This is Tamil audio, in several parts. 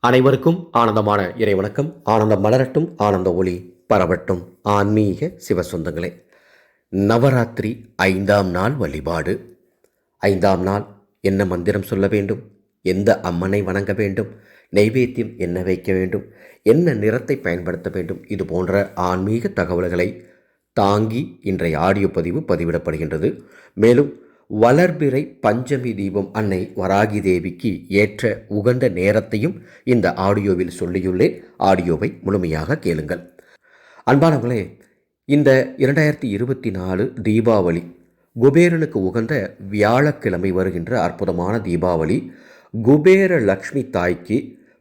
அனைவருக்கும் ஆனந்தமான இறைவணக்கம். ஆனந்தம் மலரட்டும் ஆனந்த ஒளி பரவட்டும். ஆன்மீக சிவசொந்தங்களே நவராத்திரி ஐந்தாம் நாள் வழிபாடு. ஐந்தாம் நாள் என்ன மந்திரம் சொல்ல வேண்டும்? எந்த அம்மனை வணங்க வேண்டும்? நைவேத்தியம் என்ன வைக்க வேண்டும்? என்ன நிறத்தை பயன்படுத்த வேண்டும்? இது போன்ற ஆன்மீக தகவல்களை தாங்கி இன்றைய ஆடியோ பதிவு பதிவிடப்படுகின்றது. மேலும் வளர்பிறை பஞ்சமி தீபம் அன்னை வராகி தேவிக்கு ஏற்ற உகந்த நேரத்தையும் இந்த ஆடியோவில் சொல்லியுள்ளேன். ஆடியோவை முழுமையாக கேளுங்கள். அன்பானவங்களே இந்த இரண்டாயிரத்தி இருபத்தி நாலு தீபாவளி குபேரனுக்கு உகந்த வியாழக்கிழமை வருகின்ற அற்புதமான தீபாவளி குபேர லக்ஷ்மி தாய்க்கு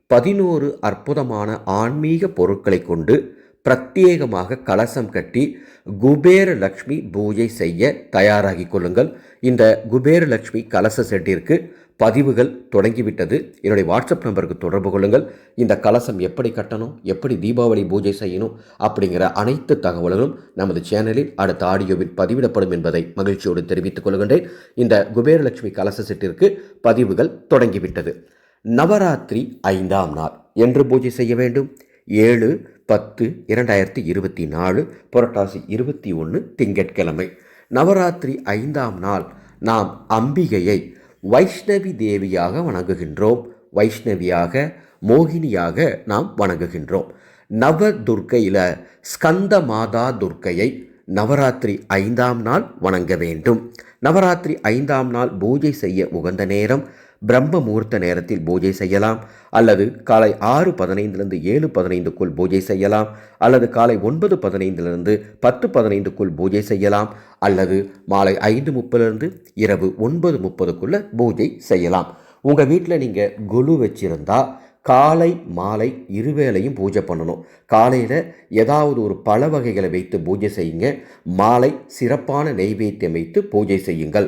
பதினோரு அற்புதமான ஆன்மீக பொருட்களை கொண்டு பிரத்யேகமாக கலசம் கட்டி குபேர லக்ஷ்மி பூஜை செய்ய தயாராகி கொள்ளுங்கள். இந்த குபேர லக்ஷ்மி கலச செட்டிற்கு பதிவுகள் தொடங்கிவிட்டது. என்னுடைய வாட்ஸ்அப் நம்பருக்கு தொடர்பு கொள்ளுங்கள். இந்த கலசம் எப்படி கட்டணும் எப்படி தீபாவளி பூஜை செய்யணும் அப்படிங்கிற அனைத்து தகவல்களும் நமது சேனலில் அடுத்த ஆடியோவில் பதிவிடப்படும் என்பதை மகிழ்ச்சியோடு தெரிவித்துக் கொள்கின்றேன். இந்த குபேரலட்சுமி கலச செட்டிற்கு பதிவுகள் தொடங்கிவிட்டது. நவராத்திரி ஐந்தாம் நாள். என்று பூஜை செய்ய வேண்டும். ஏழு பத்து இரண்டாயிரத்தி இருபத்தி நாலு புரட்டாசி இருபத்தி ஒன்று திங்கட்கிழமை. நவராத்திரி ஐந்தாம் நாள். நாம் அம்பிகையை வைஷ்ணவி தேவியாக வணங்குகின்றோம். வைஷ்ணவியாக மோகினியாக நாம் வணங்குகின்றோம். நவ துர்க்கையில் ஸ்கந்த மாதா துர்க்கையை நவராத்திரி ஐந்தாம் நாள் வணங்க வேண்டும். நவராத்திரி ஐந்தாம் நாள் பூஜை செய்ய உகந்த நேரம் பிரம்ம முகூர்த்த நேரத்தில் பூஜை செய்யலாம். அல்லது காலை ஆறு பதினைந்திலிருந்து ஏழு பதினைந்துக்குள் பூஜை செய்யலாம். அல்லது காலை ஒன்பது பதினைந்திலிருந்து பத்து பதினைந்துக்குள் பூஜை செய்யலாம். அல்லது மாலை ஐந்து முப்பதுலேருந்து இரவு ஒன்பது முப்பதுக்குள்ளே பூஜை செய்யலாம். உங்கள் வீட்டில் நீங்கள் குழு வச்சிருந்தால் காலை மாலை இருவேளையும் பூஜை பண்ணணும். காலையில் ஏதாவது ஒரு பழ வகைகளை வைத்து பூஜை செய்யுங்க. மாலை சிறப்பான நெய்வேத்தியம் வைத்து பூஜை செய்யுங்கள்.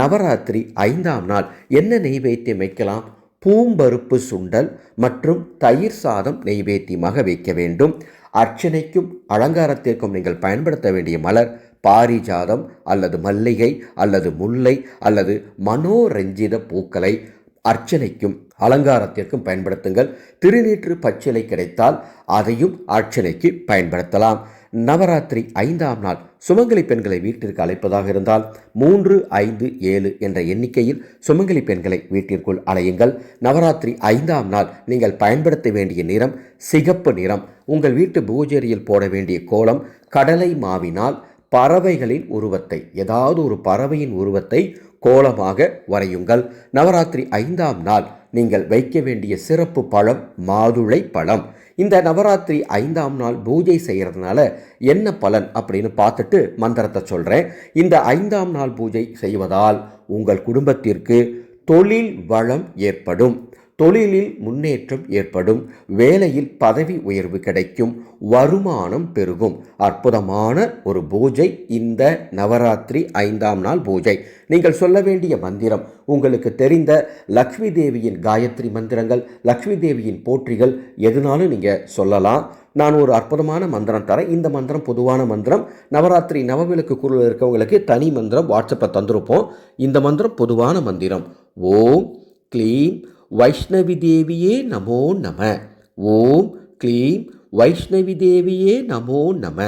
நவராத்திரி ஐந்தாம் நாள் என்ன நெய்வேத்தியம் வைக்கலாம்? பூம்பருப்பு சுண்டல் மற்றும் தயிர் சாதம் நெய்வேத்தியமாக வைக்க வேண்டும். அர்ச்சனைக்கும் அலங்காரத்திற்கும் நீங்கள் பயன்படுத்த வேண்டிய மலர் பாரிஜாதம் அல்லது மல்லிகை அல்லது முல்லை அல்லது மனோரஞ்சித பூக்களை அர்ச்சனைக்கும் அலங்காரத்திற்கும் பயன்படுத்துங்கள். திருநீற்று பச்சிலை கிடைத்தால் அதையும் அர்ச்சனைக்கு பயன்படுத்தலாம். நவராத்திரி ஐந்தாம் நாள் சுமங்கலி பெண்களை வீட்டிற்கு அழைப்பதாக இருந்தால் மூன்று ஐந்து ஏழு என்ற எண்ணிக்கையில் சுமங்கலி பெண்களை வீட்டிற்குள் அலையுங்கள் நவராத்திரி ஐந்தாம் நாள் நீங்கள் பயன்படுத்த வேண்டிய நிறம் சிகப்பு நிறம். உங்கள் வீட்டு பூஜரியில் போட வேண்டிய கோலம் கடலை மாவினால் பறவைகளின் உருவத்தை ஏதாவது ஒரு பறவையின் உருவத்தை கோலமாக வரையுங்கள். நவராத்திரி ஐந்தாம் நாள் நீங்கள் வைக்க வேண்டிய சிறப்பு பழம் மாதுளை பழம். இந்த நவராத்திரி ஐந்தாம் நாள் பூஜை செய்கிறதுனால என்ன பலன் அப்படின்னு பார்த்துட்டு மந்திரத்தை சொல்கிறேன் இந்த ஐந்தாம் நாள் பூஜை செய்வதால் உங்கள் குடும்பத்திற்கு தொழில் வளம் ஏற்படும். தொழிலில் முன்னேற்றம் ஏற்படும் வேலையில் பதவி உயர்வு கிடைக்கும் வருமானம் பெருகும். அற்புதமான ஒரு பூஜை இந்த நவராத்திரி ஐந்தாம் நாள் பூஜை. நீங்கள் சொல்ல வேண்டிய மந்திரம் உங்களுக்கு தெரிந்த லக்ஷ்மி தேவியின் காயத்ரி மந்திரங்கள் லக்ஷ்மி தேவியின் போற்றிகள் எதுனாலும் நீங்கள் சொல்லலாம். நான் ஒரு அற்புதமான மந்திரம் தரேன். இந்த மந்திரம் பொதுவான மந்திரம். நவராத்திரி நவவிளக்கு குழுவில் இருக்கவங்களுக்கு தனி மந்திரம் வாட்ஸ்அப்பில் தந்திருப்போம். இந்த மந்திரம் பொதுவான மந்திரம். ஓம் க்ளீம் வைஷ்ணவி தேவியே நமோ நம. ஓம் க்ளீம் வைஷ்ணவி தேவியே நமோ நம.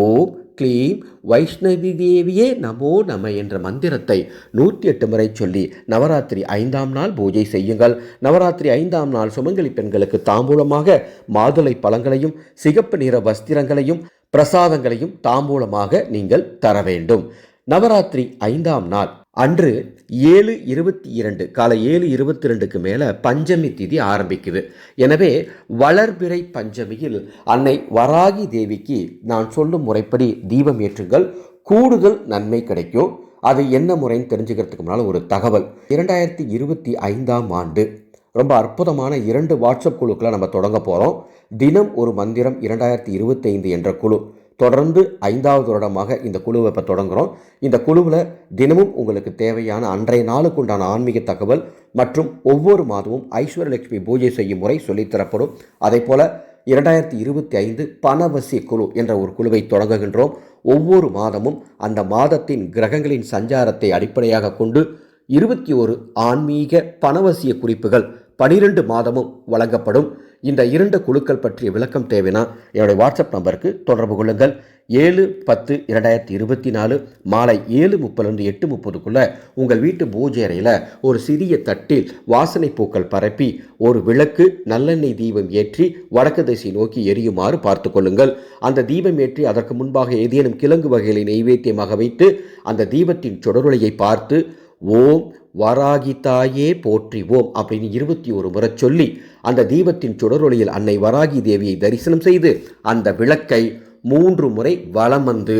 ஓம் க்ளீம் வைஷ்ணவி தேவியே நமோ நம என்ற மந்திரத்தை நூற்றி எட்டு முறை சொல்லி நவராத்திரி ஐந்தாம் நாள் பூஜை செய்யுங்கள். நவராத்திரி ஐந்தாம் நாள் சுமங்கலி பெண்களுக்கு தாம்பூலமாக மாதுளை பழங்களையும் சிகப்பு நிற வஸ்திரங்களையும் பிரசாதங்களையும் தாம்பூலமாக நீங்கள் தர வேண்டும். நவராத்திரி ஐந்தாம் நாள் அன்று ஏழு இருபத்தி இரண்டு காலை ஏழு இருபத்தி ரெண்டுக்கு மேலே பஞ்சமி திதி ஆரம்பிக்குது. எனவே வளர்பிறை பஞ்சமியில் அன்னை வராகி தேவிக்கு நான் சொல்லும் முறைப்படி தீபம் ஏற்றுங்கள். கூடுதல் நன்மை கிடைக்கும். அது என்ன முறைன்னு தெரிஞ்சுக்கிறதுக்கு முன்னால் ஒரு தகவல். இரண்டாயிரத்தி இருபத்தி ஐந்தாம் ஆண்டு ரொம்ப அற்புதமான இரண்டு வாட்ஸ்அப் குழுக்களை நம்ம தொடங்க போகிறோம் தினம் ஒரு மந்திரம் இரண்டாயிரத்தி இருபத்தைந்து என்ற குழு. தொடர்ந்து ஐந்தாவது வருடமாக இந்த குழுவை இப்போ தொடங்குகிறோம் இந்த குழுவில் தினமும் உங்களுக்கு தேவையான அன்றைய நாளுக்கு உண்டான ஆன்மீக தகவல் மற்றும் ஒவ்வொரு மாதமும் ஐஸ்வர்யலட்சுமி பூஜை செய்யும் முறை சொல்லித்தரப்படும் அதே போல் இரண்டாயிரத்தி இருபத்தி ஐந்து பணவசிய குழு என்ற ஒரு குழுவை தொடங்குகின்றோம். ஒவ்வொரு மாதமும் அந்த மாதத்தின் கிரகங்களின் சஞ்சாரத்தை அடிப்படையாக கொண்டு இருபத்தி ஒரு ஆன்மீக பணவசிய குறிப்புகள் பனிரெண்டு மாதமும் வழங்கப்படும். இந்த இரண்டு குழுக்கள் பற்றிய விளக்கம் தேவைன்னா என்னுடைய வாட்ஸ்அப் நம்பருக்கு தொடர்பு கொள்ளுங்கள். ஏழு பத்து இரண்டாயிரத்தி இருபத்தி நாலு மாலை ஏழு முப்பதுலேருந்து எட்டு முப்பதுக்குள்ளே உங்கள் வீட்டு பூஜை அறையில் ஒரு சிறிய தட்டில் வாசனை பூக்கள் பரப்பி ஒரு விளக்கு நல்லெண்ணெய் தீபம் ஏற்றி வடக்கு திசை நோக்கி எரியுமாறு பார்த்து கொள்ளுங்கள். அந்த தீபம் ஏற்றி அதற்கு முன்பாக ஏதேனும் கிழங்கு வகைகளை நெய்வேத்தியமாக வைத்து அந்த தீபத்தின் சுடருளையை பார்த்து ஓம் வராகி தாயே போற்றி ஓம் அப்படின்னு இருபத்தி ஒரு முறை சொல்லி அந்த தீபத்தின் சுடரொளியில் அன்னை வராகி தேவியை தரிசனம் செய்து அந்த விளக்கை மூன்று முறை வலம் வந்து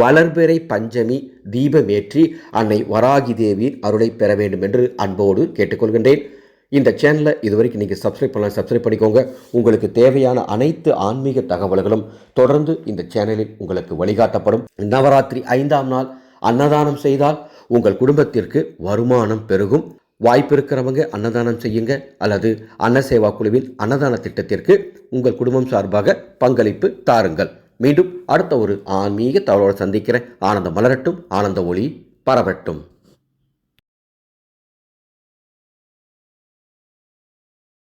வளர்பிறை பஞ்சமி தீபமேற்றி அன்னை வராகி தேவியின் அருளை பெற வேண்டும் என்று அன்போடு கேட்டுக்கொள்கின்றேன். இந்த சேனலை இது வரைக்கும் நீங்கள் சப்ஸ்கிரைப் பண்ணலாம் சப்ஸ்கிரைப் பண்ணிக்கோங்க. உங்களுக்கு தேவையான அனைத்து ஆன்மீக தகவல்களும் தொடர்ந்து இந்த சேனலில் உங்களுக்கு வழிகாட்டப்படும். நவராத்திரி ஐந்தாம் நாள் அன்னதானம் செய்தால் உங்கள் குடும்பத்திற்கு வருமானம் பெருகும். வாய்ப்பு இருக்கிறவங்க அன்னதானம் செய்யுங்க. அல்லது அன்ன சேவா குழுவின் அன்னதான திட்டத்திற்கு உங்கள் குடும்பம் சார்பாக பங்களிப்பு தாருங்கள். மீண்டும் அடுத்த ஒரு ஆன்மீக தகவலோடு சந்திக்கிறேன். ஆனந்தம் மலரட்டும் ஆனந்த ஒளி பரவட்டும்.